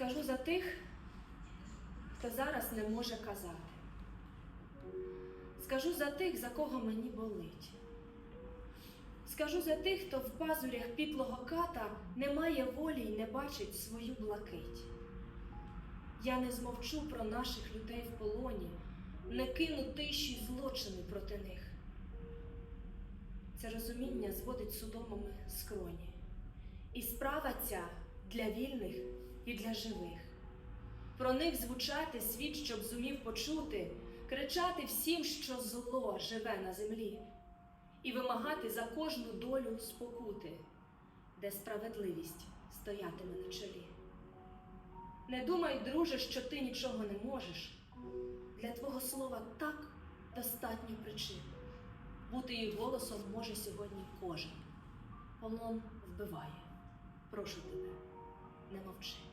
Скажу за тих, хто зараз не може казати. Скажу за тих, за кого мені болить. Скажу за тих, хто в пазурях пітлого ката не має волі й не бачить свою блакить. Я не змовчу про наших людей в полоні, не кину тиші злочини проти них. Це розуміння зводить судомами скроні. І справа ця для вільних і для живих. Про них звучати світ, щоб зумів почути, кричати всім, що зло живе на землі, і вимагати за кожну долю спокути, де справедливість стоятиме на чолі. Не думай, друже, що ти нічого не можеш. Для твого слова так достатньо причин. Бути її голосом може сьогодні кожен. Полон вбиває. Прошу тебе, не мовчи.